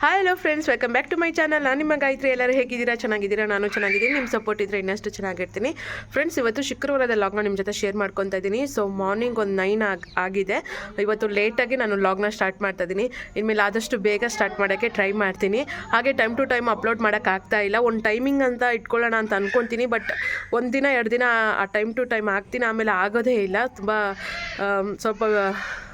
Hi hello friends welcome back to my channel ನಾನು ನಿಮ್ಮ ಗಾಯತ್ರಿ. ಎಲ್ಲರೂ ಹೇಗಿದ್ದೀರಾ? ಚೆನ್ನಾಗಿದ್ದೀರಾ? ನಾನು ಚೆನ್ನಾಗಿದ್ದೀನಿ. ನಿಮ್ಮ ಸಪೋರ್ಟ್ ಇದ್ದರೆ ಇನ್ನಷ್ಟು ಚೆನ್ನಾಗಿರ್ತೀನಿ. ಫ್ರೆಂಡ್ಸ್ ಇವತ್ತು ಶುಕ್ರವಾರದ ಲಾಗ್ನ ನಿಮ್ಮ ಜೊತೆ ಶೇರ್ ಮಾಡ್ಕೊತಾ ಇದ್ದೀನಿ ಸೊ ಮಾರ್ನಿಂಗ್ ಒಂದು ನೈನ್ ಆಗಿ, ಆಗಿದೆ. ಇವತ್ತು ಲೇಟಾಗಿ ನಾನು ಲಾಗ್ನ ಸ್ಟಾರ್ಟ್ ಮಾಡ್ತಾ ಇದ್ದೀನಿ ಇನ್ಮೇಲೆ ಆದಷ್ಟು ಬೇಗ ಸ್ಟಾರ್ಟ್ ಮಾಡೋಕ್ಕೆ ಟ್ರೈ ಮಾಡ್ತೀನಿ. ಹಾಗೆ ಟೈಮ್ ಟು ಟೈಮ್ ಅಪ್ಲೋಡ್ ಮಾಡೋಕ್ಕಾಗ್ತಾ ಇಲ್ಲ. ಒಂದು ಟೈಮಿಂಗ್ ಅಂತ ಇಟ್ಕೊಳ್ಳೋಣ ಅಂತ ಅಂದ್ಕೊತೀನಿ ಬಟ್ ಒಂದು ದಿನ, ಎರಡು ದಿನ ಆ ಟೈಮ್ ಟು ಟೈಮ್ ಆಗ್ತೀನಿ. ಆಮೇಲೆ ಆಗೋದೇ ಇಲ್ಲ. ತುಂಬ ಸ್ವಲ್ಪ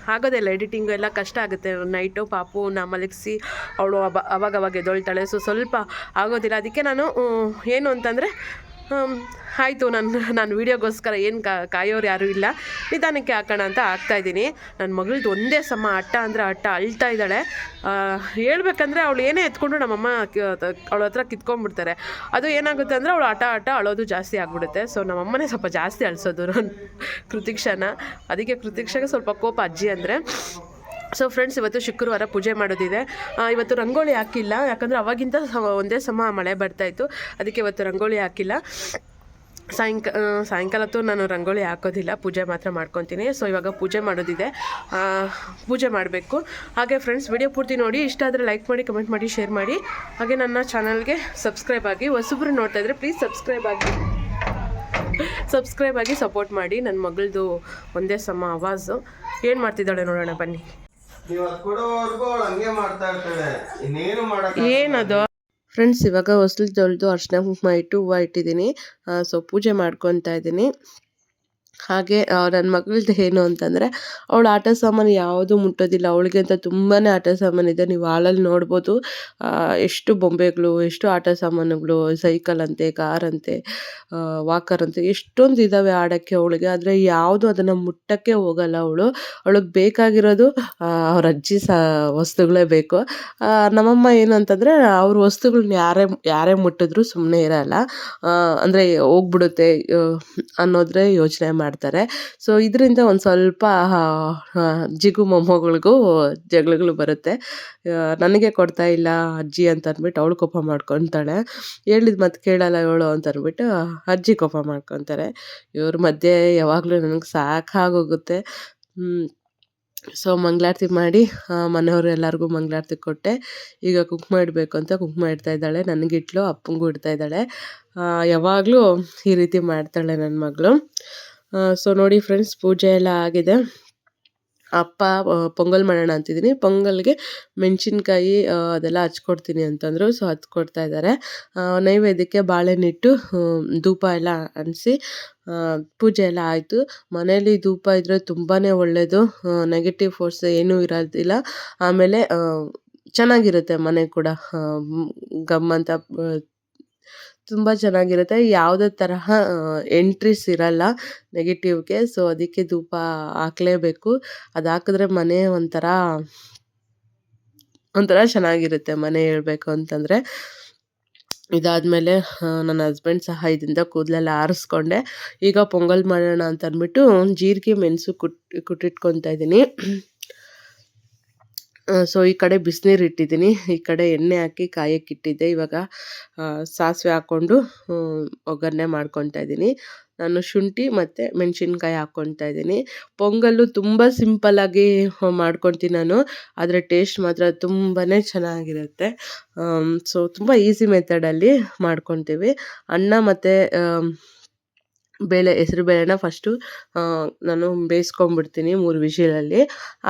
ಆಗೋದಿಲ್ಲ ಎಡಿಟಿಂಗ್ ಎಲ್ಲ ಕಷ್ಟ ಆಗುತ್ತೆ. ನೈಟು ಪಾಪು ನಾ ಮಲಗಿಸಿ ಅವಳು ಅವ ಅವಾಗ ಅವಾಗ ಎದ್ದೊಳ್ತಾಳೆ. ಸೊ ಸ್ವಲ್ಪ ಆಗೋದಿಲ್ಲ. ಅದಕ್ಕೆ ನಾನು ಏನು ಅಂತಂದರೆ ಆಯಿತು, ನಾನು ನಾನು ವೀಡಿಯೋಗೋಸ್ಕರ ಏನು ಕಾಯೋರು ಯಾರೂ ಇಲ್ಲ. ನಿಧಾನಕ್ಕೆ ಹಾಕೋಣ ಅಂತ ಹಾಕ್ತಾಯಿದ್ದೀನಿ ನನ್ನ ಮಗಳದ್ದು ಒಂದೇ ಸಮ ಅಟ್ಟ ಅಂದರೆ ಅಟ್ಟ ಅಳ್ತಾ ಇದ್ದಾಳೆ. ಹೇಳಬೇಕಂದ್ರೆ ಅವಳು ಏನೇ ಎತ್ಕೊಂಡು ನಮ್ಮಮ್ಮ ಅವಳ ಹತ್ರ ಕಿತ್ಕೊಂಡ್ಬಿಡ್ತಾರೆ. ಅದು ಏನಾಗುತ್ತೆ ಅಂದರೆ ಅವಳು ಆಟ ಆಟ ಅಳೋದು ಜಾಸ್ತಿ ಆಗಿಬಿಡುತ್ತೆ. ಸೊ ನಮ್ಮಮ್ಮನೇ ಸ್ವಲ್ಪ ಜಾಸ್ತಿ ಅಳಿಸೋದು ಕೃತಿಕ್ಷನ. ಅದಕ್ಕೆ ಕೃತಿಕ್ಷಗೆ ಸ್ವಲ್ಪ ಕೋಪ ಅಜ್ಜಿ ಅಂದರೆ. ಸೊ ಫ್ರೆಂಡ್ಸ್ ಇವತ್ತು ಶುಕ್ರವಾರ ಪೂಜೆ ಮಾಡೋದಿದೆ. ಇವತ್ತು ರಂಗೋಲಿ ಹಾಕಿಲ್ಲ. ಯಾಕಂದರೆ ಅವಾಗಿಂದ ಒಂದೇ ಸಮ ಮಳೆ ಬರ್ತಾಯಿತ್ತು ಅದಕ್ಕೆ ಇವತ್ತು ರಂಗೋಲಿ ಹಾಕಿಲ್ಲ. ಸಾಯಂಕ ಸಾಯಂಕಾಲತ್ತು ನಾನು ರಂಗೋಲಿ ಹಾಕೋದಿಲ್ಲ. ಪೂಜೆ ಮಾತ್ರ ಮಾಡ್ಕೊತೀನಿ. ಸೊ ಇವಾಗ ಪೂಜೆ ಮಾಡೋದಿದೆ. ಪೂಜೆ ಮಾಡಬೇಕು. ಹಾಗೆ ಫ್ರೆಂಡ್ಸ್ ವಿಡಿಯೋ ಪೂರ್ತಿ ನೋಡಿ. ಇಷ್ಟ ಆದರೆ ಲೈಕ್ ಮಾಡಿ ಕಮೆಂಟ್ ಮಾಡಿ ಶೇರ್ ಮಾಡಿ. ಹಾಗೆ ನನ್ನ ಚಾನಲ್ಗೆ ಸಬ್ಸ್ಕ್ರೈಬ್ ಆಗಿ, ಹೊಸಬ್ರು ನೋಡ್ತಾ ಇದ್ರೆ ಪ್ಲೀಸ್ ಸಬ್ಸ್ಕ್ರೈಬ್ ಆಗಿ. ಸಬ್ಸ್ಕ್ರೈಬ್ ಆಗಿ ಸಪೋರ್ಟ್ ಮಾಡಿ. ನನ್ನ ಮಗಳದು ಒಂದೇ ಸಮ ಆವಾಜು ಏನು ಮಾಡ್ತಿದ್ದಾಳೆ ನೋಡೋಣ ಬನ್ನಿ. ನೀವು ಅದ್ ಕೊಡೋವರೆಗೂ ಅವಳು ಹಂಗೆ ಮಾಡ್ತಾ ಇರ್ತಾಳೆ. ಇನ್ನೇನು ಮಾಡಕ್ ಏನದು? ಫ್ರೆಂಡ್ಸ್ ಇವಾಗ ಹೊಸಲು ತೊಳೆದು ಅರ್ಶಿನ ಕುಂಕುಮ ಇಟ್ಟು ಹೂವು ಇಟ್ಟಿದ್ದೀನಿ. ಸೊ ಪೂಜೆ ಮಾಡ್ಕೊತಾ ಇದ್ದೀನಿ. ಹಾಗೆ ನನ್ನ ಮಗಳದ್ದು ಏನು ಅಂತಂದರೆ, ಅವಳು ಆಟ ಸಾಮಾನು ಯಾವುದು ಮುಟ್ಟೋದಿಲ್ಲ. ಅವಳಿಗೆ ಅಂತ ತುಂಬಾ ಆಟ ಇದೆ. ನೀವು ಹಾಲಲ್ಲಿ ನೋಡ್ಬೋದು. ಎಷ್ಟು ಬೊಂಬೆಗಳು, ಎಷ್ಟು ಆಟ ಸಾಮಾನುಗಳು, ಸೈಕಲ್ ಅಂತೆ, ಕಾರ್ ಅಂತೆ ವಾಕರ್ ಅಂತೆ, ಎಷ್ಟೊಂದು ಇದ್ದಾವೆ ಆಡೋಕ್ಕೆ ಅವಳಿಗೆ. ಆದರೆ ಯಾವುದು ಅದನ್ನು ಮುಟ್ಟಕ್ಕೆ ಹೋಗಲ್ಲ ಅವಳು. ಅವಳಿಗೆ ಬೇಕಾಗಿರೋದು ಅವ್ರ ಅಜ್ಜಿ ಸ, ವಸ್ತುಗಳೇ ಬೇಕು. ನಮ್ಮಮ್ಮ ಏನು ಅಂತಂದರೆ, ಅವ್ರ ವಸ್ತುಗಳನ್ನ ಯಾರೇ ಯಾರೇ ಮುಟ್ಟಿದ್ರು ಸುಮ್ಮನೆ ಇರಲ್ಲ. ಅಂದರೆ ಹೋಗ್ಬಿಡುತ್ತೆ ಅನ್ನೋದ್ರೆ ಯೋಚನೆ ಮಾಡ್ತಾರೆ. ಸೊ ಇದರಿಂದ ಒಂದು ಸ್ವಲ್ಪ ಜಿಗು ಮೊಮ್ಮಗಳಿಗೂ ಜಗಳಗಳು ಬರುತ್ತೆ. ನನಗೆ ಕೊಡ್ತಾ ಇಲ್ಲ ಅಜ್ಜಿ ಅಂತ ಅಂದ್ಬಿಟ್ಟು ಅವಳು ಕೋಪ ಮಾಡ್ಕೊತಾಳೆ. ಹೇಳಿದ ಮತ್ತೆ ಕೇಳಲ್ಲ ಇವಳು ಅಂತ ಅಂದ್ಬಿಟ್ಟು ಅಜ್ಜಿ ಕೋಪ ಮಾಡ್ಕೊತಾರೆ. ಇವ್ರ ಮಧ್ಯೆ ಯಾವಾಗಲೂ ನನಗೆ ಸಾಕಾಗೋಗುತ್ತೆ. ಸೊ ಮಂಗಳಾರತಿ ಮಾಡಿ ಮನೆಯವರೆಲ್ಲರಿಗೂ ಮಂಗಳಾರತಿ ಕೊಟ್ಟೆ. ಈಗ ಕುಕ್ ಇಡಬೇಕು ಅಂತ ಕುಕ್ ಇಡ್ತಾ ಇದ್ದಾಳೆ. ನನಗಿಟ್ಲು, ಅಪ್ಪಂಗೂ ಇಡ್ತಾ ಇದ್ದಾಳೆ. ಯಾವಾಗಲೂ ಈ ರೀತಿ ಮಾಡ್ತಾಳೆ ನನ್ನ ಮಗಳು. ಸೊ ನೋಡಿ ಫ್ರೆಂಡ್ಸ್ ಪೂಜೆ ಎಲ್ಲ ಆಗಿದೆ. ಅಪ್ಪ ಪೊಂಗಲ್ ಮಾಡೋಣ ಅಂತಿದ್ದೀನಿ. ಪೊಂಗಲ್ಗೆ ಮೆಣಸಿನ್ಕಾಯಿ ಅದೆಲ್ಲ ಹಚ್ಕೊಡ್ತೀನಿ ಅಂತಂದರು. ಸೊ ಹಚ್ಕೊಡ್ತಾ ಇದ್ದಾರೆ ನೈವೇದ್ಯಕ್ಕೆ ಬಾಳೆಹಣ್ಣಿಟ್ಟು ಧೂಪ ಎಲ್ಲ ಅನಿಸಿ ಪೂಜೆ ಎಲ್ಲ ಆಯಿತು. ಮನೇಲಿ ಧೂಪ ಇದ್ದರೆ ತುಂಬಾ ಒಳ್ಳೆಯದು ನೆಗೆಟಿವ್ ಫೋರ್ಸ್ ಏನೂ ಇರೋದಿಲ್ಲ. ಆಮೇಲೆ ಚೆನ್ನಾಗಿರುತ್ತೆ ಮನೆ ಕೂಡ. ಗಮ್ಮಂತ ತುಂಬ ಚೆನ್ನಾಗಿರುತ್ತೆ. ಯಾವುದೇ ತರಹ ಎಂಟ್ರೀಸ್ ಇರಲ್ಲ ನೆಗೆಟಿವ್ಗೆ ಸೊ ಅದಕ್ಕೆ ಧೂಪ ಹಾಕಲೇಬೇಕು. ಅದು ಹಾಕಿದ್ರೆ ಮನೆ ಒಂಥರ ಒಂಥರ ಚೆನ್ನಾಗಿರುತ್ತೆ ಮನೆ ಹೇಳ್ಬೇಕು ಅಂತಂದರೆ. ಇದಾದಮೇಲೆ ನನ್ನ ಹಸ್ಬೆಂಡ್ ಸಹಾಯದಿಂದ ಕೂದಲೆಲ್ಲ ಆರಿಸ್ಕೊಂಡೆ. ಈಗ ಪೊಂಗಲ್ ಮಾಡೋಣ ಅಂತ ಅಂದ್ಬಿಟ್ಟು ಜೀರಿಗೆ ಮೆಣಸು ಕುಟ್, ಕುಟ್ಟಿಟ್ಕೊತಾ ಇದ್ದೀನಿ. ಸೊ ಈ ಕಡೆ ಬಿಸಿನೀರು ಇಟ್ಟಿದ್ದೀನಿ. ಈ ಕಡೆ ಎಣ್ಣೆ ಹಾಕಿ ಕಾಯಕ್ಕೆ ಇಟ್ಟಿದ್ದೆ. ಇವಾಗ ಸಾಸಿವೆ ಹಾಕ್ಕೊಂಡು ಒಗ್ಗರಣೆ ಮಾಡ್ಕೊತಾ ಇದ್ದೀನಿ. ನಾನು ಶುಂಠಿ ಮತ್ತು ಮೆಣಸಿನ್ಕಾಯಿ ಹಾಕ್ಕೊತಾ ಇದ್ದೀನಿ. ಪೊಂಗಲ್ಲು ತುಂಬ ಸಿಂಪಲ್ಲಾಗಿ ಮಾಡ್ಕೊತೀನಿ ನಾನು. ಅದರ ಟೇಸ್ಟ್ ಮಾತ್ರ ತುಂಬಾ ಚೆನ್ನಾಗಿರುತ್ತೆ. ಸೊ ತುಂಬ ಈಸಿ ಮೆಥಡಲ್ಲಿ ಮಾಡ್ಕೊತೀವಿ ಅನ್ನ ಮತ್ತು ಬೇಳೆ ಹೆಸ್ರು ಬೇಳೆನ ಫಸ್ಟು ನಾನು ಬೇಯಿಸ್ಕೊಂಬಿಡ್ತೀನಿ ಮೂರು ವಿಷಲಲ್ಲಿ.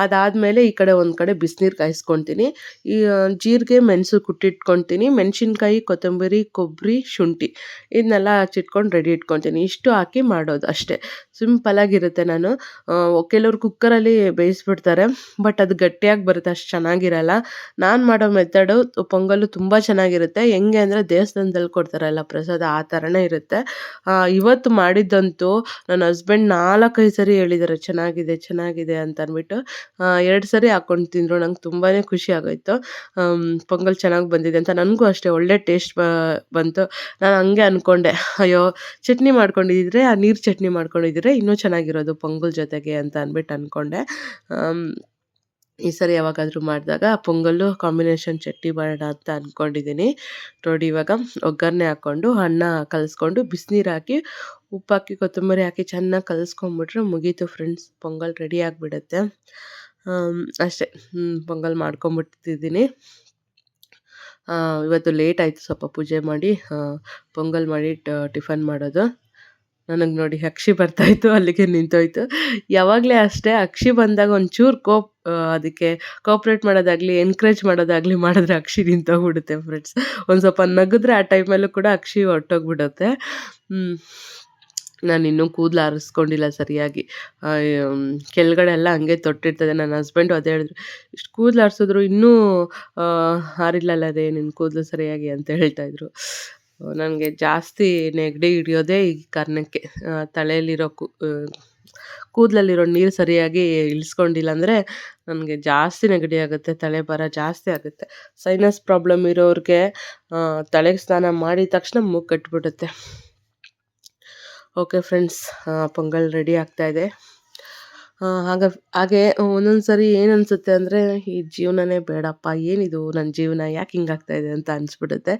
ಅದಾದಮೇಲೆ ಈ ಕಡೆ ಒಂದು ಕಡೆ ಬಿಸಿನೀರು ಕಾಯಿಸ್ಕೊತೀನಿ. ಈ ಜೀರಿಗೆ ಮೆಣಸು ಕುಟ್ಟಿಟ್ಕೊತೀನಿ. ಮೆಣಸಿನ್ಕಾಯಿ, ಕೊತ್ತಂಬರಿ ಕೊಬ್ಬರಿ ಶುಂಠಿ ಇದನ್ನೆಲ್ಲ ಹಚ್ಚಿಟ್ಕೊಂಡು ರೆಡಿ ಇಟ್ಕೊತೀನಿ. ಇಷ್ಟು ಹಾಕಿ ಮಾಡೋದು ಅಷ್ಟೇ. ಸಿಂಪಲಾಗಿರುತ್ತೆ ನಾನು. ಕೆಲವರು ಕುಕ್ಕರಲ್ಲಿ ಬೇಯಿಸ್ಬಿಡ್ತಾರೆ ಬಟ್ ಅದು ಗಟ್ಟಿಯಾಗಿ ಬರುತ್ತೆ, ಅಷ್ಟು ಚೆನ್ನಾಗಿರಲ್ಲ. ನಾನು ಮಾಡೋ ಮೆಥಡು ಪೊಂಗಲ್ಲು ತುಂಬ ಚೆನ್ನಾಗಿರುತ್ತೆ. ಹೆಂಗೆ ಅಂದರೆ ದೇವಸ್ಥಾನದಲ್ಲಿ ಕೊಡ್ತಾರಲ್ಲ ಪ್ರಸಾದ, ಆ ಥರನೇ ಇರುತ್ತೆ. ಇವತ್ತು ಇವತ್ತು ಮಾಡಿದ್ದಂತೂ ನನ್ನ ಹಸ್ಬೆಂಡ್ ನಾಲ್ಕೈದು ಸರಿ ಹೇಳಿದ್ದಾರೆ, ಚೆನ್ನಾಗಿದೆ ಚೆನ್ನಾಗಿದೆ ಅಂತ ಅಂದ್ಬಿಟ್ಟು ಎರಡು ಸರಿ ಹಾಕೊಂಡು ತಿಂದರು, ನಂಗೆ ತುಂಬಾ ಖುಷಿ ಆಗೋಯ್ತು. ಪೊಂಗಲ್ ಚೆನ್ನಾಗಿ ಬಂದಿದೆ ಅಂತ ನನಗೂ ಅಷ್ಟೇ ಒಳ್ಳೆ ಟೇಸ್ಟ್ ಬಂತು. ನಾನು ಹಂಗೆ ಅಂದ್ಕೊಂಡೆ ಅಯ್ಯೋ, ಚಟ್ನಿ ಮಾಡ್ಕೊಂಡಿದ್ರೆ, ಆ ನೀರು ಚಟ್ನಿ ಮಾಡ್ಕೊಂಡಿದ್ರೆ ಇನ್ನೂ ಚೆನ್ನಾಗಿರೋದು ಪೊಂಗಲ್ ಜೊತೆಗೆ ಅಂತ ಅಂದ್ಬಿಟ್ಟು ಅಂದ್ಕೊಂಡೆ ಈ ಸರಿ ಯಾವಾಗಾದರೂ ಮಾಡಿದಾಗ ಪೊಂಗಲ್ಲು ಕಾಂಬಿನೇಷನ್ ಚಟ್ನಿ ಮಾಡೋಣ ಅಂತ ಅಂದ್ಕೊಂಡಿದ್ದೀನಿ ನೋಡಿ ಇವಾಗ ಒಗ್ಗರಣೆ ಹಾಕ್ಕೊಂಡು, ಅನ್ನ ಕಲಸ್ಕೊಂಡು, ಬಿಸಿನೀರು ಹಾಕಿ ಉಪ್ಪು ಹಾಕಿ ಕೊತ್ತಂಬರಿ ಹಾಕಿ ಚೆನ್ನಾಗಿ ಕಲಿಸ್ಕೊಂಬಿಟ್ರೆ ಮುಗೀತು ಫ್ರೆಂಡ್ಸ್ ಪೊಂಗಲ್ ರೆಡಿ ಆಗಿಬಿಡುತ್ತೆ. ಅಷ್ಟೇ. ಪೊಂಗಲ್ ಮಾಡ್ಕೊಂಬಿಟ್ಟಿದ್ದೀನಿ ಇವತ್ತು ಲೇಟ್ ಆಯಿತು ಸ್ವಲ್ಪ ಪೂಜೆ ಮಾಡಿ. ಪೊಂಗಲ್ ಮಾಡಿ ಟಿಫನ್ ಮಾಡೋದು. ನನಗೆ ನೋಡಿ ಅಕ್ಷಿ ಬರ್ತಾಯಿತ್ತು ಅಲ್ಲಿಗೆ ನಿಂತೋಯ್ತು. ಯಾವಾಗಲೇ ಅಷ್ಟೇ, ಅಕ್ಷಿ ಬಂದಾಗ ಒಂಚೂರು ಕೋಪ್ ಅದಕ್ಕೆ ಕೋಪ್ರೇಟ್ ಮಾಡೋದಾಗಲಿ ಎನ್ಕರೇಜ್ ಮಾಡೋದಾಗಲಿ ಮಾಡಿದ್ರೆ ಅಕ್ಷಿ ನಿಂತೋಗ್ಬಿಡುತ್ತೆ ಫ್ರೆಂಡ್ಸ್ ಒಂದು ಸ್ವಲ್ಪ ನಗಿದ್ರೆ ಆ ಟೈಮಲ್ಲೂ ಕೂಡ ಅಕ್ಷಿ ಹೊರ್ಟೋಗ್ಬಿಡುತ್ತೆ. ನಾನು ಇನ್ನೂ ಕೂದಲು ಆರಿಸ್ಕೊಂಡಿಲ್ಲ ಸರಿಯಾಗಿ. ಕೆಳಗಡೆ ಎಲ್ಲ ಹಂಗೆ ತೊಟ್ಟಿರ್ತದೆ. ನನ್ನ ಹಸ್ಬೆಂಡು ಅದೇ ಹೇಳಿದ್ರು, ಇಷ್ಟು ಕೂದಲು ಆರಿಸಿದ್ರು ಇನ್ನೂ ಆರಿಲ್ಲಲ್ಲ ರೇ ನಿನ್ನ ಕೂದಲು ಸರಿಯಾಗಿ ಅಂತ ಹೇಳ್ತಾ ಇದ್ರು. ನನಗೆ ಜಾಸ್ತಿ ನೆಗಡಿ ಹಿಡಿಯೋದೇ ಈ ಕಾರಣಕ್ಕೆ. ತಲೆಯಲ್ಲಿರೋ ಕೂ ಕೂದಲಲ್ಲಿರೋ ನೀರು ಸರಿಯಾಗಿ ಇಳಿಸ್ಕೊಂಡಿಲ್ಲ ಅಂದರೆ ನನಗೆ ಜಾಸ್ತಿ ನೆಗಡಿ ಆಗುತ್ತೆ, ತಲೆ ಭಾರ ಜಾಸ್ತಿ ಆಗುತ್ತೆ. ಸೈನಸ್ ಪ್ರಾಬ್ಲಮ್ ಇರೋರಿಗೆ ತಲೆಗೆ ಸ್ನಾನ ಮಾಡಿದ ತಕ್ಷಣ ಮೂಗು ಕಟ್ಬಿಡುತ್ತೆ. ಓಕೆ ಫ್ರೆಂಡ್ಸ್ ಪೊಂಗಲ್ ರೆಡಿ ಆಗ್ತಾಯಿದೆ ಹಾಗ ಹಾಗೆ ಒಂದೊಂದು ಸರಿ ಏನು ಅನಿಸುತ್ತೆ ಅಂದರೆ, ಈ ಜೀವನನೇ ಬೇಡಪ್ಪ, ಏನಿದು ನನ್ನ ಜೀವನ, ಯಾಕೆ ಹಿಂಗಾಗ್ತಾ ಇದೆ ಅಂತ ಅನಿಸ್ಬಿಡುತ್ತೆ.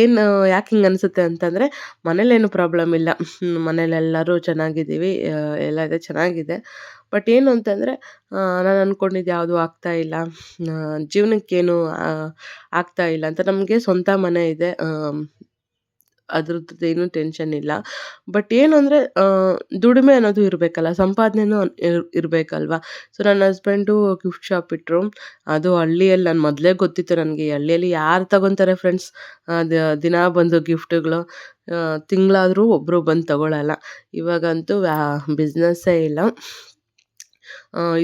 ಏನು ಯಾಕೆ ಹಿಂಗೆ ಅನಿಸುತ್ತೆ ಅಂತಂದರೆ ಮನೇಲೇನು ಪ್ರಾಬ್ಲಮ್ ಇಲ್ಲ. ಮನೇಲೆಲ್ಲರೂ ಚೆನ್ನಾಗಿದ್ದೀವಿ ಎಲ್ಲ ಇದೆ, ಚೆನ್ನಾಗಿದೆ. ಬಟ್ ಏನು ಅಂತಂದರೆ ನಾನು ಅಂದ್ಕೊಂಡಿದ್ದು ಯಾವುದೂ ಆಗ್ತಾ ಇಲ್ಲ. ಜೀವನಕ್ಕೇನು ಆಗ್ತಾ ಇಲ್ಲ ಅಂತ ನಮಗೆ ಸ್ವಂತ ಮನೆ ಇದೆ. ಅದ್ರದ್ದು ಏನೂ ಟೆನ್ಷನ್ ಇಲ್ಲ. ಬಟ್ ಏನು ಅಂದರೆ ದುಡಿಮೆ ಅನ್ನೋದು ಇರಬೇಕಲ್ಲ, ಸಂಪಾದನೆನೂ ಇರ್, ಇರಬೇಕಲ್ವ? ಸೊ ನನ್ನ ಹಸ್ಬೆಂಡು ಗಿಫ್ಟ್ ಶಾಪ್ ಇಟ್ಟರು ಅದು ಹಳ್ಳಿಯಲ್ಲಿ, ನಾನು ಮೊದಲೇ ಗೊತ್ತಿತ್ತು ನನಗೆ ಹಳ್ಳಿಯಲ್ಲಿ ಯಾರು ತಗೊತಾರೆ ಫ್ರೆಂಡ್ಸ್ ದಿನ ಬಂದು ಗಿಫ್ಟ್ಗಳು ತಿಂಗಳಾದರೂ ಒಬ್ಬರು ಬಂದು ತಗೊಳ್ಳಲ್ಲ ಇವಾಗಂತೂ ಬಿಸ್ನೆಸ್ಸೇ ಇಲ್ಲ.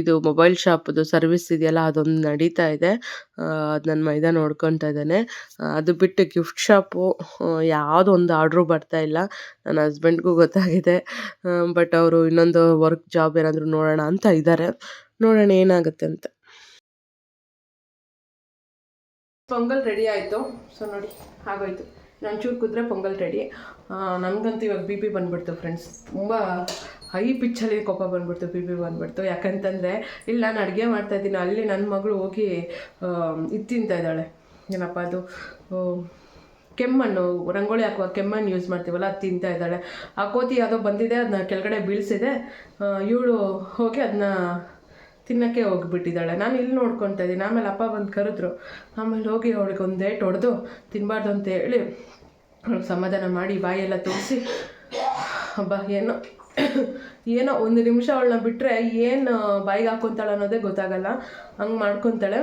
ಇದು ಮೊಬೈಲ್ ಶಾಪ್ದು ಸರ್ವಿಸ್ ಇದೆಯಲ್ಲ, ಅದೊಂದು ನಡೀತಾ ಇದೆ. ಅದು ನನ್ನ ಮೈದ ನೋಡ್ಕೊತಾ ಇದ್ದಾನೆ. ಅದು ಬಿಟ್ಟು ಗಿಫ್ಟ್ ಶಾಪು ಯಾವುದೋ ಒಂದು ಆರ್ಡ್ರು ಬರ್ತಾ ಇಲ್ಲ. ನನ್ನ ಹಸ್ಬೆಂಡ್ಗೂ ಗೊತ್ತಾಗಿದೆ. ಬಟ್ ಅವರು ಇನ್ನೊಂದು ವರ್ಕ್ ಜಾಬ್ ಏನಾದರೂ ನೋಡೋಣ ಅಂತ ಇದ್ದಾರೆ. ನೋಡೋಣ ಏನಾಗುತ್ತೆ ಅಂತ. ಪೊಂಗಲ್ ರೆಡಿ ಆಯಿತು. ಸೊ ನೋಡಿ, ಆಗೋಯ್ತು. ಒಂಚೂರು ಕುದ್ರೆ ಪೊಂಗಲ್ ರೆಡಿ ನನಗಂತೂ ಇವಾಗ ಬಿ ಪಿ ಬಂದ್ಬಿಡ್ತು ಫ್ರೆಂಡ್ಸ್ ತುಂಬ ಹೈ ಪಿಚ್ಚಲ್ಲಿ ಕೋಪ ಬಂದ್ಬಿಡ್ತು ಬಿ ಪಿ ಬಂದ್ಬಿಡ್ತು. ಯಾಕಂತಂದರೆ, ಇಲ್ಲಿ, ನಾನು ಅಡುಗೆ ಮಾಡ್ತಾಯಿದ್ದೀನಿ ಅಲ್ಲಿ ನನ್ನ ಮಗಳು ಹೋಗಿ ಇದು ತಿಂತಾ ಇದ್ದಾಳೆ. ಏನಪ್ಪ ಅದು? ಕೆಮ್ಮಣ್ಣು ರಂಗೋಳಿ ಹಾಕುವ ಕೆಮ್ಮಣ್ಣು ಯೂಸ್ ಮಾಡ್ತೀವಲ್ಲ, ಅದು ತಿಂತಾ ಇದ್ದಾಳೆ. ಆ ಕೋತಿ ಯಾವುದೋ ಬಂದಿದೆ ಅದನ್ನ ಕೆಳಗಡೆ ಬೀಳಿಸಿದೆ. ಇವಳು ಹೋಗಿ ಅದನ್ನ ತಿನ್ನೋಕ್ಕೆ ಹೋಗ್ಬಿಟ್ಟಿದ್ದಾಳೆ. ನಾನು ಇಲ್ಲಿ ನೋಡ್ಕೊತಾ ಇದ್ದೀನಿ. ಆಮೇಲೆ ಅಪ್ಪ ಬಂದು ಕರೆದ್ರು, ಆಮೇಲೆ ಹೋಗಿ ಅವಳಿಗೆ ಒಂದು ಏಟ್ ಹೊಡೆದು ತಿನ್ನಬಾರ್ದು ಅಂತ ಹೇಳಿ ಸಮಾಧಾನ ಮಾಡಿ ಬಾಯೆಲ್ಲ ತೋರಿಸಿ ಹಬ್ಬ ಏನೋ ಏನೋ ಒಂದು ನಿಮಿಷ ಅವಳನ್ನ ಬಿಟ್ಟರೆ ಏನು ಬಾಯಿಗೆ ಹಾಕೊತಾಳೆ ಅನ್ನೋದೇ ಗೊತ್ತಾಗಲ್ಲ. ಹಂಗೆ ಮಾಡ್ಕೊತಾಳೆ.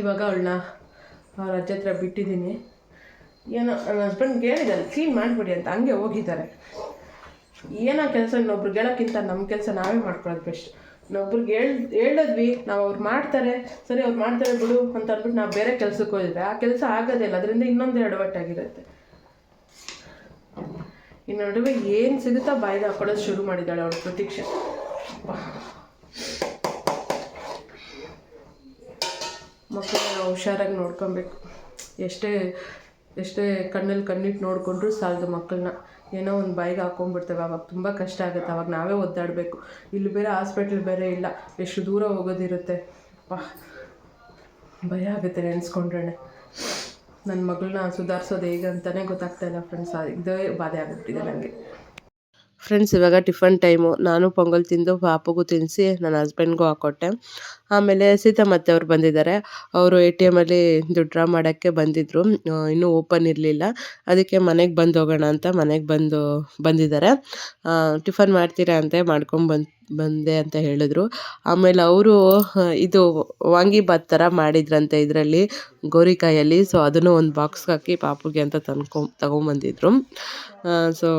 ಇವಾಗ ಅವಳನ್ನ ಅವ್ರ ಅಜ್ಜ ಹತ್ರ ಬಿಟ್ಟಿದ್ದೀನಿ. ಏನೋ, ನನ್ನ ಹಸ್ಬೆಂಡ್ ಕೇಳಿದ್ದಾರೆ ಕ್ಲೀನ್ ಮಾಡಿಬಿಡಿ ಅಂತ. ಹಂಗೆ ಹೋಗಿದ್ದಾರೆ. ಏನೋ ಕೆಲಸ ಇನ್ನೊಬ್ರು ಹೇಳೋಕ್ಕಿಂತ ನಮ್ಮ ಕೆಲಸ ನಾವೇ ಮಾಡ್ಕೊಳ್ಳೋದು ಬೆಸ್ಟ್. ಇನ್ನೊಬ್ರಿಗೆ ಹೇಳ್, ಹೇಳಿದ್ವಿ, ನಾವು ಅವ್ರು ಮಾಡ್ತಾರೆ, ಸರಿ ಅವ್ರು ಮಾಡ್ತಾರೆ ಬಿಡು ಅಂತ ಅಂದ್ಬಿಟ್ಟು ನಾವು ಬೇರೆ ಕೆಲಸಕ್ಕೆ ಹೋಗಿದ್ರೆ ಆ ಕೆಲಸ ಆಗೋದೇ ಇಲ್ಲ, ಅದರಿಂದ ಇನ್ನೊಂದು ಎಡವಟ್ಟಾಗಿರುತ್ತೆ ಇನ್ನು ನಡುವೆ ಏನು ಸಿಗುತ್ತಾ ಬಾಯಿಗೆ ಹಾಕೊಳ್ಳೋದು ಶುರು ಮಾಡಿದ್ದಾಳೆ ಅವಳು ಪ್ರತೀಕ್ಷೆ. ಮಕ್ಕಳನ್ನ ನಾವು ಹುಷಾರಾಗಿ ನೋಡ್ಕೊಬೇಕು. ಎಷ್ಟೇ ಎಷ್ಟೇ ಕಣ್ಣಲ್ಲಿ ಕಣ್ಣಿಟ್ಟು ನೋಡಿಕೊಂಡ್ರು ಸಾಲದು ಮಕ್ಕಳನ್ನ ಏನೋ ಒಂದು ಬಾಯಿಗೆ ಹಾಕೊಂಡ್ಬಿಡ್ತೇವೆ. ಅವಾಗ ತುಂಬ ಕಷ್ಟ ಆಗುತ್ತೆ. ಅವಾಗ ನಾವೇ ಒದ್ದಾಡಬೇಕು. ಇಲ್ಲಿ ಬೇರೆ ಹಾಸ್ಪಿಟ್ಲ್ ಬೇರೆ ಇಲ್ಲ. ಎಷ್ಟು ದೂರ ಹೋಗೋದಿರುತ್ತೆ. ಅಪ್ಪ ಭಯ ಆಗುತ್ತೆ ನೆನೆಸ್ಕೊಂಡ್ರೆ ನನ್ನ ಮಗಳನ್ನ ಸುಧಾರಿಸೋದು ಹೇಗೆ ಅಂತಲೇ ಗೊತ್ತಾಗ್ತಾ ಇಲ್ಲ ಫ್ರೆಂಡ್ಸ್ ಇದೇ ಬಾಧೆ ಆಗಿಬಿಟ್ಟಿದೆ ನನಗೆ ಫ್ರೆಂಡ್ಸ್ ಇವಾಗ ಟಿಫನ್ ಟೈಮು ನಾನು ಪೊಂಗಲ್ ತಿಂದು ಪಾಪಗೂ ತಿನ್ನಿಸಿ ನನ್ನ ಹಸ್ಬೆಂಡ್ಗೂ ಹಾಕ್ಕೊಟ್ಟೆ ಆಮೇಲೆ ಸೀತಮ್ಮತ್ತೆ ಅವ್ರು ಬಂದಿದ್ದಾರೆ. ಅವರು ಎ ಟಿ ಎಮಲ್ಲಿ ದುಡ್ಡು ಡ್ರಾ ಮಾಡೋಕ್ಕೆ ಬಂದಿದ್ದರು ಇನ್ನೂ ಓಪನ್ ಇರಲಿಲ್ಲ. ಅದಕ್ಕೆ ಮನೆಗೆ ಬಂದು ಹೋಗೋಣ ಅಂತ ಮನೆಗೆ ಬಂದು ಬಂದಿದ್ದಾರೆ. ಟಿಫನ್ ಮಾಡ್ತೀರಾ ಅಂತ ಮಾಡ್ಕೊಂಡು ಬಂದು ಅಂತ ಹೇಳಿದ್ರು. ಆಮೇಲೆ ಅವರು ಇದು ವಾಂಗಿಬಾತ್ ಥರ ಮಾಡಿದ್ರಂತೆ ಇದರಲ್ಲಿ ಗೋರಿಕಾಯಲ್ಲಿ ಸೊ ಅದನ್ನು ಒಂದು ಬಾಕ್ಸ್ಗೆ ಹಾಕಿ ಪಾಪುಗೆ ಅಂತ ತಂದ್ಕೊ, ತಗೊಂಬಂದಿದ್ರು. ಸೊ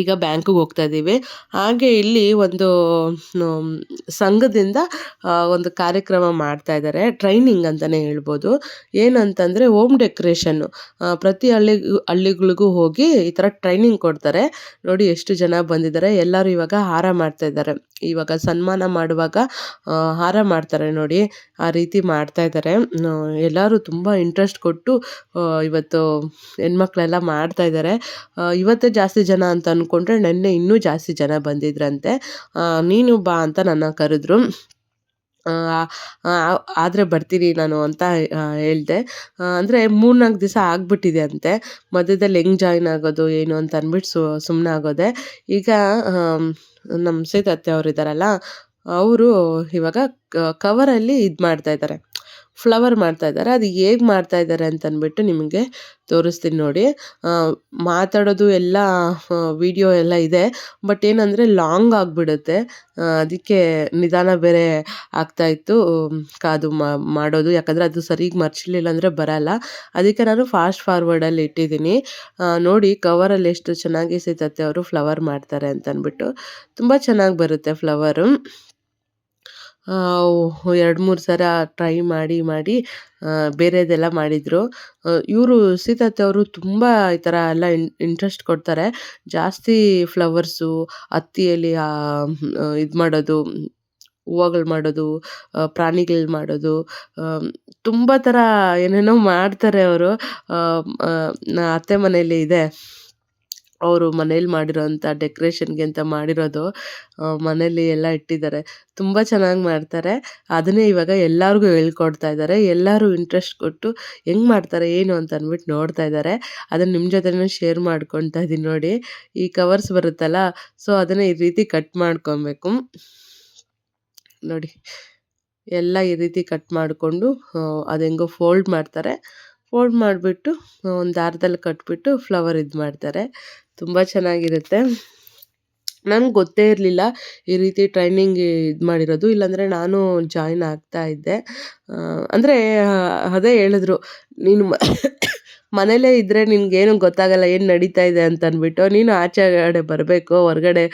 ಈಗ ಬ್ಯಾಂಕಿಗೆ ಹೋಗ್ತಾ ಇದ್ದೀವಿ ಹಾಗೆ ಇಲ್ಲಿ ಒಂದು ಸಂಘದಿಂದ ಒಂದು ಕಾರ್ಯಕ್ರಮ ಮಾಡ್ತಾ ಇದ್ದಾರೆ. ಟ್ರೈನಿಂಗ್ ಅಂತಲೇ ಹೇಳ್ಬೋದು. ಏನಂತಂದರೆ ಹೋಮ್ ಡೆಕೋರೇಷನ್ನು. ಪ್ರತಿ ಹಳ್ಳಿ, ಹಳ್ಳಿಗಳಿಗೂ ಹೋಗಿ ಈ ಥರ ಟ್ರೈನಿಂಗ್ ಕೊಡ್ತಾರೆ. ನೋಡಿ ಎಷ್ಟು ಜನ ಬಂದಿದ್ದಾರೆ. ಎಲ್ಲರೂ ಇವಾಗ ಹಾರ ಮಾಡ್ತಾ ಇದ್ದಾರೆ. ಇವಾಗ ಸನ್ಮಾನ ಮಾಡುವಾಗ ಹಾರ ಮಾಡ್ತಾರೆ ನೋಡಿ, ಆ ರೀತಿ ಮಾಡ್ತಾ ಇದ್ದಾರೆ. ಎಲ್ಲರೂ ತುಂಬ ಇಂಟ್ರೆಸ್ಟ್ ಕೊಟ್ಟು ಇವತ್ತು ಹೆಣ್ಮಕ್ಳೆಲ್ಲ ಮಾಡ್ತಾ ಇದ್ದಾರೆ. ಇವತ್ತೇ ಜಾಸ್ತಿ ಜನ ಅಂತ ಅಂದ್ಕೊಂಡ್ರೆ ನೆನ್ನೆ ಇನ್ನೂ ಜಾಸ್ತಿ ಜನ ಬಂದಿದ್ರಂತೆ. ನೀನು ಬಾ ಅಂತ ನನ್ನ ಕರೆದ್ರು. ಆದರೆ ಬರ್ತೀನಿ ನಾನು ಅಂತ ಹೇಳಿದೆ. ಅಂದರೆ ಮೂರ್ನಾಲ್ಕು ದಿವಸ ಆಗಿಬಿಟ್ಟಿದೆ ಅಂತೆ. ಮಧ್ಯದಲ್ಲಿ ಹೆಂಗೆ ಜಾಯ್ನ್ ಆಗೋದು, ಏನು ಅಂತ ಅಂದ್ಬಿಟ್ಟು ಸುಮ್ಮನೆ ಆಗೋದೆ. ಈಗ ನಮ್ಮ ಸೀತತ್ತೆ ಅವರು ಇದ್ದಾರಲ್ಲ ಅವರು ಇವಾಗ ಕವರಲ್ಲಿ ಇದು ಮಾಡ್ತಾ ಇದ್ದಾರೆ ಫ್ಲವರ್ ಮಾಡ್ತಾ ಇದ್ದಾರೆ. ಅದು ಹೇಗೆ ಮಾಡ್ತಾ ಇದ್ದಾರೆ ಅಂತ ಅಂದ್ಬಿಟ್ಟು ನಿಮಗೆ ತೋರಿಸ್ತೀನಿ ನೋಡಿ. ಮಾತಾಡೋದು ಎಲ್ಲ ವಿಡಿಯೋ ಎಲ್ಲ ಇದೆ. ಬಟ್ ಏನಂದರೆ ಲಾಂಗ್ ಆಗಿಬಿಡುತ್ತೆ. ಅದಕ್ಕೆ ನಿಧಾನ ಬೇರೆ ಆಗ್ತಾ ಇತ್ತು. ಕಾದು ಮಾಡೋದು. ಯಾಕಂದರೆ ಅದು ಸರಿಗೆ ಮರ್ಚಲಿಲ್ಲ ಅಂದರೆ ಬರಲ್ಲ. ಅದಕ್ಕೆ ನಾನು ಫಾಸ್ಟ್ ಫಾರ್ವರ್ಡಲ್ಲಿ ಇಟ್ಟಿದ್ದೀನಿ. ನೋಡಿ ಕವರಲ್ಲಿ ಎಷ್ಟು ಚೆನ್ನಾಗಿ ಸಿಗುತ್ತೆ ಅವರು ಫ್ಲವರ್ ಮಾಡ್ತಾರೆ ಅಂತ ಅಂದ್ಬಿಟ್ಟು ತುಂಬ ಚೆನ್ನಾಗಿ ಬರುತ್ತೆ ಫ್ಲವರು. ಎರಡು ಮೂರು ಸಲ ಟ್ರೈ ಮಾಡಿ ಮಾಡಿ ಬೇರೆದೆಲ್ಲ ಮಾಡಿದರು. ಇವರು ಸೀತತ್ತೆ ಅವರು ತುಂಬ ಈ ಥರ ಎಲ್ಲ ಇಂಟ್ರೆಸ್ಟ್ ಕೊಡ್ತಾರೆ. ಜಾಸ್ತಿ ಫ್ಲವರ್ಸು ಹತ್ತಿಯಲ್ಲಿ ಇದು ಮಾಡೋದು, ಹೂವಗಳು ಮಾಡೋದು ಪ್ರಾಣಿಗಳು ಮಾಡೋದು ತುಂಬ ಥರ ಏನೇನೋ ಮಾಡ್ತಾರೆ ಅವರು. ಅತ್ತೆ ಮನೆಯಲ್ಲಿ ಇದೆ. ಅವರು ಮನೇಲಿ ಮಾಡಿರೋಂಥ ಡೆಕೋರೇಷನ್ಗೆ ಅಂತ ಮಾಡಿರೋದು ಮನೇಲಿ ಎಲ್ಲ ಇಟ್ಟಿದ್ದಾರೆ. ತುಂಬ ಚೆನ್ನಾಗಿ ಮಾಡ್ತಾರೆ. ಅದನ್ನೇ ಇವಾಗ ಎಲ್ಲರಿಗೂ ಹೇಳ್ಕೊಡ್ತಾ ಇದ್ದಾರೆ. ಎಲ್ಲರೂ ಇಂಟ್ರೆಸ್ಟ್ ಕೊಟ್ಟು ಹೆಂಗೆ ಮಾಡ್ತಾರೆ, ಏನು ಅಂತ ಅಂದ್ಬಿಟ್ಟು ನೋಡ್ತಾ ಇದ್ದಾರೆ. ಅದನ್ನು ನಿಮ್ಮ ಜೊತೆನೂ ಶೇರ್ ಮಾಡ್ಕೊತಾ ಇದ್ದೀನಿ ನೋಡಿ. ಈ ಕವರ್ಸ್ ಬರುತ್ತಲ್ಲ ಸೊ ಅದನ್ನು ಈ ರೀತಿ ಕಟ್ ಮಾಡ್ಕೊಬೇಕು. ನೋಡಿ, ಎಲ್ಲ ಈ ರೀತಿ ಕಟ್ ಮಾಡಿಕೊಂಡು ಅದು ಹೆಂಗೋ ಫೋಲ್ಡ್ ಮಾಡ್ತಾರೆ. ಫೋಲ್ಡ್ ಮಾಡಿಬಿಟ್ಟು, ಒಂದು ದಾರದಲ್ಲಿ ಕಟ್ಬಿಟ್ಟು ಫ್ಲವರ್ ಇದು ಮಾಡ್ತಾರೆ. ತುಂಬ ಚೆನ್ನಾಗಿರುತ್ತೆ. ನನಗೆ ಗೊತ್ತೇ ಇರಲಿಲ್ಲ ಈ ರೀತಿ ಟ್ರೈನಿಂಗ್ ಇದು ಮಾಡಿರೋದು. ಇಲ್ಲಾಂದರೆ ನಾನು ಜಾಯಿನ್ ಆಗ್ತಾ ಇದ್ದೆ. ಅಂದರೆ ಅದೇ ಹೇಳಿದ್ರು. ನೀನು ಮ- ಮನೇಲೇ ಇದ್ದರೆ ನಿನಗೇನು ಗೊತ್ತಾಗಲ್ಲ, ಏನು ನಡೀತಾ ಇದೆ ಅಂತ ಅಂದ್ಬಿಟ್ಟು ನೀನು ಆಚೆ ಕಡೆ ಬರಬೇಕು, ಹೊರಗಡೆ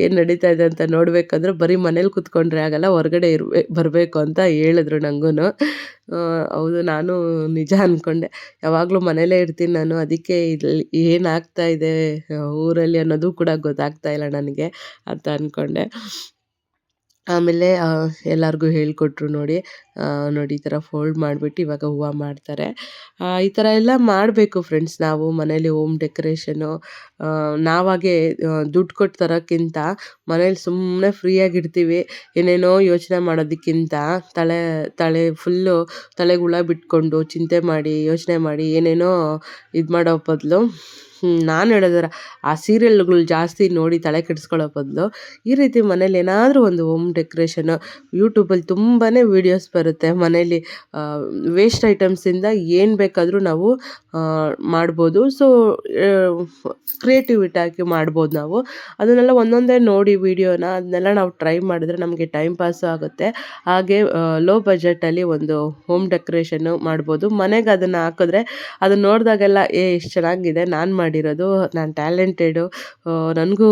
ಏನು ನಡೀತಾ ಇದೆ ಅಂತ ನೋಡಬೇಕಂದ್ರೆ ಬರೀ ಮನೇಲಿ ಕೂತ್ಕೊಂಡ್ರೆ ಆಗಲ್ಲ, ಹೊರಗಡೆ ಇರ್ಬೇ, ಬರಬೇಕು ಅಂತ ಹೇಳಿದ್ರು ನನಗೂ ಹೌದು, ನಾನು ನಿಜ ಅಂದ್ಕೊಂಡೆ ಯಾವಾಗಲೂ ಮನೇಲೇ ಇರ್ತೀನಿ ನಾನು, ಅದಕ್ಕೆ ಇಲ್ಲಿ ಏನಾಗ್ತಾ ಇದೆ ಊರಲ್ಲಿ ಅನ್ನೋದು ಕೂಡ ಗೊತ್ತಾಗ್ತಾ ಇಲ್ಲ ನನಗೆ ಅಂತ ಅಂದ್ಕೊಂಡೆ ಆಮೇಲೆ ಎಲ್ಲರಿಗೂ ಹೇಳಿಕೊಟ್ರು ನೋಡಿ ನೋಡಿ ಈ ಥರ ಫೋಲ್ಡ್ ಮಾಡಿಬಿಟ್ಟು ಇವಾಗ ಹೂವು ಮಾಡ್ತಾರೆ. ಈ ಥರ ಎಲ್ಲ ಮಾಡಬೇಕು ಫ್ರೆಂಡ್ಸ್ ನಾವು, ಮನೇಲಿ ಹೋಮ್ ಡೆಕೋರೇಷನು ನಾವಾಗೆ ದುಡ್ಡು ಕೊಟ್ಟು ತರೋಕ್ಕಿಂತ ಮನೇಲಿ ಸುಮ್ಮನೆ ಫ್ರೀಯಾಗಿರ್ತೀವಿ ಏನೇನೋ ಯೋಚನೆ ಮಾಡೋದಕ್ಕಿಂತ ತಲೆ ತಲೆ ಫುಲ್ಲು ತಲೆಗೆ ಹುಳ ಬಿಟ್ಕೊಂಡು ಚಿಂತೆ ಮಾಡಿ, ಯೋಚನೆ ಮಾಡಿ, ಏನೇನೋ ಇದು ಮಾಡೋ ಬದಲು ನಾನು ಹೇಳೋದರ, ಆ ಸೀರಿಯಲ್ಗಳು ಜಾಸ್ತಿ ನೋಡಿ ತಲೆ ಕೆಡಿಸ್ಕೊಳ್ಳೋ ಬದಲು ಈ ರೀತಿ ಮನೇಲಿ ಏನಾದರೂ ಒಂದು ಹೋಮ್ ಡೆಕೋರೇಷನು, ಯೂಟ್ಯೂಬಲ್ಲಿ ತುಂಬಾ ವೀಡಿಯೋಸ್ ಬರುತ್ತೆ. ಮನೇಲಿ ವೇಸ್ಟ್ ಐಟಮ್ಸಿಂದ ಏನು ಬೇಕಾದರೂ ನಾವು ಮಾಡ್ಬೋದು. ಸೊ ಕ್ರಿಯೇಟಿವಿಟಿ ಆಗಿ ಮಾಡ್ಬೋದು ನಾವು. ಅದನ್ನೆಲ್ಲ ಒಂದೊಂದೇ ನೋಡಿ ವೀಡಿಯೋನ ಅದನ್ನೆಲ್ಲ ನಾವು ಟ್ರೈ ಮಾಡಿದ್ರೆ ನಮಗೆ ಟೈಮ್ ಪಾಸು ಆಗುತ್ತೆ. ಹಾಗೆ ಲೋ ಬಜೆಟಲ್ಲಿ ಒಂದು ಹೋಮ್ ಡೆಕೋರೇಷನ್ನು ಮಾಡ್ಬೋದು. ಮನೆಗೆ ಅದನ್ನು ಹಾಕಿದ್ರೆ ಅದನ್ನ ನೋಡಿದಾಗೆಲ್ಲ, ಏ ಎಷ್ಟು ಚೆನ್ನಾಗಿದೆ, ನಾನು ಮಾಡಿರೋದು, ನಾನು ಟ್ಯಾಲೆಂಟೆಡು ನನಗೂ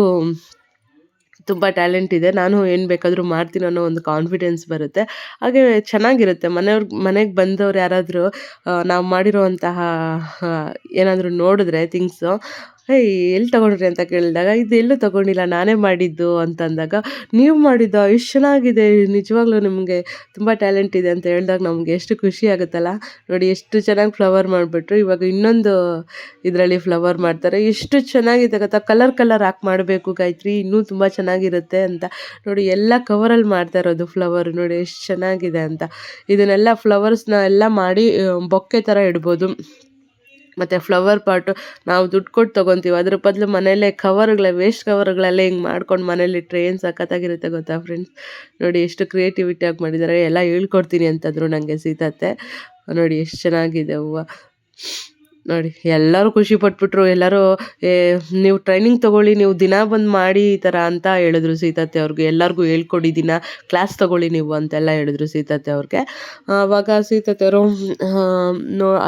ತುಂಬ ಟ್ಯಾಲೆಂಟ್ ಇದೆ, ನಾನು ಏನು ಬೇಕಾದರೂ ಮಾಡ್ತೀನಿ ಅನ್ನೋ ಒಂದು ಕಾನ್ಫಿಡೆನ್ಸ್ ಬರುತ್ತೆ. ಹಾಗೆ ಚೆನ್ನಾಗಿರುತ್ತೆ, ಮನೆಯವ್ರ, ಮನೆಗೆ ಬಂದವ್ರು ಯಾರಾದರೂ ನಾವು ಮಾಡಿರುವಂತಹ ಏನಾದರೂ ನೋಡಿದ್ರೆ ಥಿಂಗ್ಸು ಹೇಯ್ ಎಲ್ಲಿ ತಗೊಂಡ್ರಿ ಅಂತ ಕೇಳಿದಾಗ, ಇದು ಎಲ್ಲೂ ತೊಗೊಂಡಿಲ್ಲ, ನಾನೇ ಮಾಡಿದ್ದು ಅಂತಂದಾಗ, ನೀವು ಮಾಡಿದ್ದಾ ಎಷ್ಟು ಚೆನ್ನಾಗಿದೆ, ನಿಜವಾಗ್ಲೂ ನಿಮಗೆ ತುಂಬ ಟ್ಯಾಲೆಂಟ್ ಇದೆ ಅಂತ ಹೇಳಿದಾಗ ನಮಗೆ ಎಷ್ಟು ಖುಷಿ ಆಗುತ್ತಲ್ಲ. ನೋಡಿ, ಎಷ್ಟು ಚೆನ್ನಾಗಿ ಫ್ಲವರ್ ಮಾಡಿಬಿಟ್ರು, ಇವಾಗ ಇನ್ನೊಂದು ಇದರಲ್ಲಿ ಫ್ಲವರ್ ಮಾಡ್ತಾರೆ. ಎಷ್ಟು ಚೆನ್ನಾಗಿದೆ, ಗೊತ್ತಾ? ಕಲರ್ ಕಲರ್ ಹಾಕಿ ಮಾಡಬೇಕು ಗಾಯತ್ರಿ, ಇನ್ನೂ ತುಂಬ ಚೆನ್ನಾಗಿರುತ್ತೆ ಅಂತ. ನೋಡಿ, ಎಲ್ಲ ಕವರಲ್ಲಿ ಮಾಡ್ತಾ ಇರೋದು ಫ್ಲವರ್ ನೋಡಿ, ಎಷ್ಟು ಚೆನ್ನಾಗಿದೆ ಅಂತ. ಇದನ್ನೆಲ್ಲ ಫ್ಲವರ್ಸ್ನ ಎಲ್ಲ ಮಾಡಿ ಬೊಕ್ಕೆ ಥರ ಇಡ್ಬೋದು. ಮತ್ತು ಫ್ಲವರ್ ಪಾಟು ನಾವು ದುಡ್ಡು ಕೊಟ್ಟು ತೊಗೊತೀವಿ. ಅದ್ರ ಬದಲು ಮನೆಯಲ್ಲೇ ಕವರ್ಗಳ ವೇಸ್ಟ್ ಕವರ್ಗಳೆಲ್ಲ ಹಿಂಗೆ ಮಾಡ್ಕೊಂಡು ಮನೇಲಿ ಏನು ಸಖತ್ತಾಗಿರುತ್ತೆ ಗೊತ್ತಾ ಫ್ರೆಂಡ್ಸ್ ನೋಡಿ ಎಷ್ಟು ಕ್ರಿಯೇಟಿವಿಟಿಯಾಗಿ ಮಾಡಿದ್ದಾರೆ ಎಲ್ಲ ಹೇಳ್ಕೊಡ್ತೀನಿ ಅಂತಂದರು ನನಗೆ ಸೀತತ್ತೆ. ನೋಡಿ ಎಷ್ಟು ಚೆನ್ನಾಗಿದೆ ಹೂವು. ನೋಡಿ, ಎಲ್ಲರೂ ಖುಷಿ ಪಟ್ಬಿಟ್ರು. ಎಲ್ಲರೂ, ಏ, ನೀವು ಟ್ರೈನಿಂಗ್ ತೊಗೊಳ್ಳಿ, ನೀವು ದಿನ ಬಂದು ಮಾಡಿ ಈ ಥರ ಅಂತ ಹೇಳಿದ್ರು ಸೀತತ್ತೆ ಅವ್ರಿಗೆ. ಎಲ್ಲರಿಗೂ ಹೇಳ್ಕೊಡಿ, ದಿನ ಕ್ಲಾಸ್ ತೊಗೊಳ್ಳಿ ನೀವು ಅಂತೆಲ್ಲ ಹೇಳಿದ್ರು ಸೀತತ್ತೆ ಅವ್ರಿಗೆ. ಆವಾಗ ಸೀತಾತೆ ಅವರು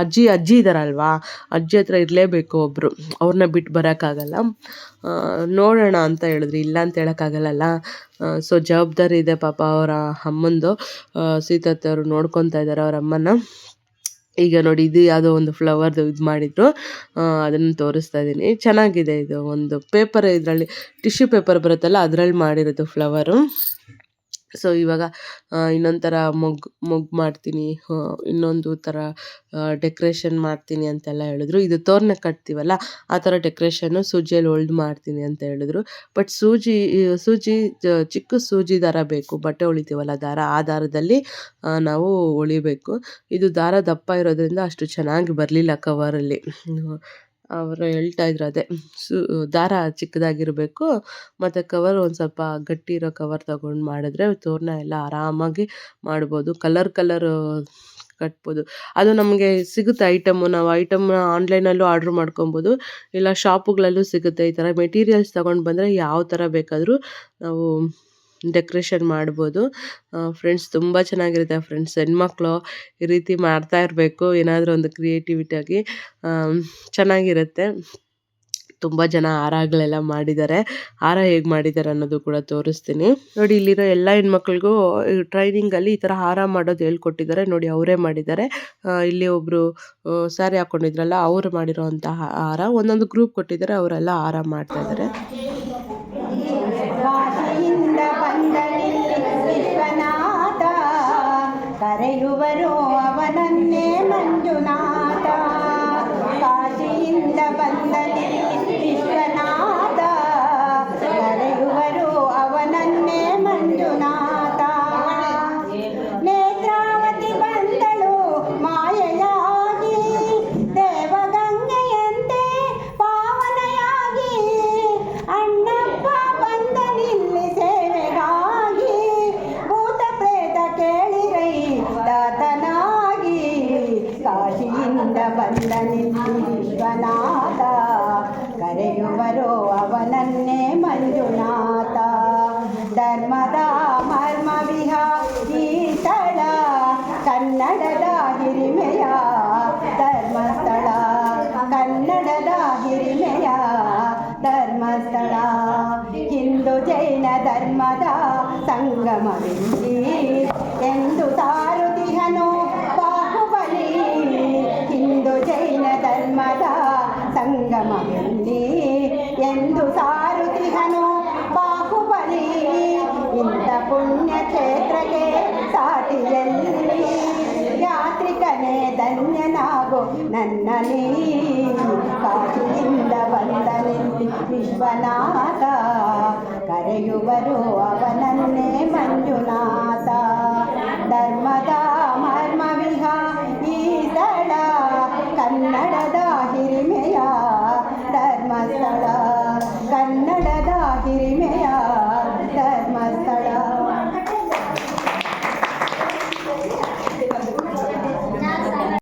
ಅಜ್ಜಿ ಅಜ್ಜಿ ಇದ್ದಾರಲ್ವಾ ಅಜ್ಜಿ ಹತ್ರ ಇರಲೇಬೇಕು ಒಬ್ಬರು ಅವ್ರನ್ನ ಬಿಟ್ಟು ಬರೋಕ್ಕಾಗಲ್ಲ. ನೋಡೋಣ ಅಂತ ಹೇಳಿದ್ರು. ಇಲ್ಲ ಅಂತ ಹೇಳೋಕ್ಕಾಗಲ್ಲಲ್ಲ. ಸೊ, ಜವಾಬ್ದಾರಿ ಇದೆ ಪಾಪ ಅವರ ಅಮ್ಮಂದು. ಸೀತಾತೆ ಅವರು ನೋಡ್ಕೊತಾ ಇದ್ದಾರೆ ಅವ್ರ ಅಮ್ಮನ ಈಗ ನೋಡಿ ಇದು ಯಾವುದೋ ಒಂದು ಫ್ಲವರ್ದು ಇದು ಮಾಡಿದ್ರು. ಅದನ್ನು ತೋರಿಸ್ತಾ ಇದ್ದೀನಿ. ಚೆನ್ನಾಗಿದೆ ಇದು ಒಂದು ಪೇಪರ್ ಇದರಲ್ಲಿ ಟಿಶ್ಯೂ ಪೇಪರ್ ಬರುತ್ತಲ್ಲ, ಅದರಲ್ಲಿ ಮಾಡಿರೋದು ಫ್ಲವರು ಸೊ ಇವಾಗ ಇನ್ನೊಂದು ಥರ ಮೊಗ್ಗು ಮೊಗ್ಗು ಮಾಡ್ತೀನಿ ಇನ್ನೊಂದು ಥರ ಡೆಕ್ರೇಷನ್ ಮಾಡ್ತೀನಿ ಅಂತೆಲ್ಲ ಹೇಳಿದ್ರು. ಇದು ತೋರಣ ಕಟ್ತೀವಲ್ಲ, ಆ ಥರ ಡೆಕ್ರೇಷನ್ನು ಸೂಜಿಯಲ್ಲಿ ಹೊಲ್ದು ಮಾಡ್ತೀನಿ ಅಂತ ಹೇಳಿದ್ರು. ಬಟ್ ಸೂಜಿ ಸೂಜಿ ಚಿಕ್ಕ ಸೂಜಿ ದಾರ ಬೇಕು, ಬಟ್ಟೆ ಹೊಳಿತೀವಲ್ಲ ದಾರ, ಆ ದಾರದಲ್ಲಿ ನಾವು ಹೊಳಿಬೇಕು ಇದು ದಾರ ದಪ್ಪ ಇರೋದ್ರಿಂದ ಅಷ್ಟು ಚೆನ್ನಾಗಿ ಬರಲಿಲ್ಲ ಕವರಲ್ಲಿ ಅವರು ಹೇಳ್ತಾ ಇದ್ರು ಅದೇ. ಸು, ದಾರ ಚಿಕ್ಕದಾಗಿರಬೇಕು, ಮತ್ತು ಕವರ್ ಒಂದು ಸ್ವಲ್ಪ ಗಟ್ಟಿ ಇರೋ ಕವರ್ ತಗೊಂಡು ಮಾಡಿದ್ರೆ ತೋರಣ ಎಲ್ಲ ಆರಾಮಾಗಿ ಮಾಡ್ಬೋದು. ಕಲರ್ ಕಲರು ಕಟ್ಬೋದು. ಅದು ನಮಗೆ ಸಿಗುತ್ತೆ ಐಟಮು ನಾವು ಐಟಮ್ನ ಆನ್ಲೈನಲ್ಲೂ ಆರ್ಡ್ರ್ ಮಾಡ್ಕೊಬೋದು. ಇಲ್ಲ ಶಾಪುಗಳಲ್ಲೂ ಸಿಗುತ್ತೆ ಈ ಥರ ಮೆಟೀರಿಯಲ್ಸ್ ತಗೊಂಡು ಬಂದರೆ ಯಾವ ಥರ ಬೇಕಾದರೂ ನಾವು ಡೆಕೋರೇಷನ್ ಮಾಡ್ಬೋದು. ಫ್ರೆಂಡ್ಸ್ ತುಂಬ ಚೆನ್ನಾಗಿರುತ್ತೆ ಫ್ರೆಂಡ್ಸ್ ಹೆಣ್ಮಕ್ಳು ಈ ರೀತಿ ಮಾಡ್ತಾ ಇರಬೇಕು. ಏನಾದರೂ ಒಂದು ಕ್ರಿಯೇಟಿವಿಟಿಯಾಗಿ ಚೆನ್ನಾಗಿರುತ್ತೆ. ತುಂಬ ಜನ ಹಾರಗಳೆಲ್ಲ ಮಾಡಿದ್ದಾರೆ. ಹಾರ ಹೇಗೆ ಮಾಡಿದ್ದಾರೆ ಅನ್ನೋದು ಕೂಡ ತೋರಿಸ್ತೀನಿ. ನೋಡಿ, ಇಲ್ಲಿರೋ ಎಲ್ಲ ಹೆಣ್ಮಕ್ಳಿಗೂ ಟ್ರೈನಿಂಗಲ್ಲಿ ಈ ಥರ ಹಾರ ಮಾಡೋದು ಹೇಳ್ಕೊಟ್ಟಿದ್ದಾರೆ. ನೋಡಿ, ಅವರೇ ಮಾಡಿದ್ದಾರೆ. ಇಲ್ಲಿ ಒಬ್ಬರು ಸ್ಯಾರಿ ಹಾಕ್ಕೊಂಡಿದ್ರಲ್ಲ ಅವರು ಮಾಡಿರೋ ಅಂತಹ ಹಾರ. ಒಂದೊಂದು ಗ್ರೂಪ್ ಕೊಟ್ಟಿದ್ದಾರೆ, ಅವರೆಲ್ಲ ಹಾರ ಮಾಡ್ತಾ ಇದ್ದಾರೆ. ಕರೆಯುವರು ಅವನನ್ನೇ ಮಂಜುನಾಥ ಕಾಶಿಯಿಂದ ಬಂದನಿ ವಿಶ್ವನಾಥ ಮರ್ಮವಿಹ ಈ ಸ್ಥಳ ಕನ್ನಡದ ಹಿರಿಮೆಯ ಧರ್ಮಸ್ಥಳ ಕನ್ನಡದ ಹಿರಿಮೆಯ ಧರ್ಮಸ್ಥಳ ಹಿಂದೂ ಜೈನ ಧರ್ಮದ ಸಂಗಮವಿಲ್ಲಿ ಎಂದು ಸಾರುತಿಹನು ಬಾಹುಬಲಿ ಹಿಂದೂ ಜೈನ ಧರ್ಮದ ಸಂಗಮವಿಲ್ಲಿ ಎಂದು ಸಾರುತಿಹನು ಪುಣ್ಯಕ್ಷೇತ್ರಕ್ಕೆ ಸಾಟಿಯಲ್ಲಿ ಯಾತ್ರಿಕನೇ ಧನ್ಯನಾಗೋ ನನ್ನ ನೀ ಕಾಶಿಯಿಂದ ಬಂದನೆ ವಿಶ್ವನಾಥ. ಕರೆಯುವರು ಅವನನ್ನೇ ಮಂಜುನಾಥ. ಧರ್ಮದ ಮರ್ಮವಿಹ ಈ ಸ್ಥಳ, ಕನ್ನಡದ ಹಿರಿಮೆಯ ಧರ್ಮಸ್ಥಳ.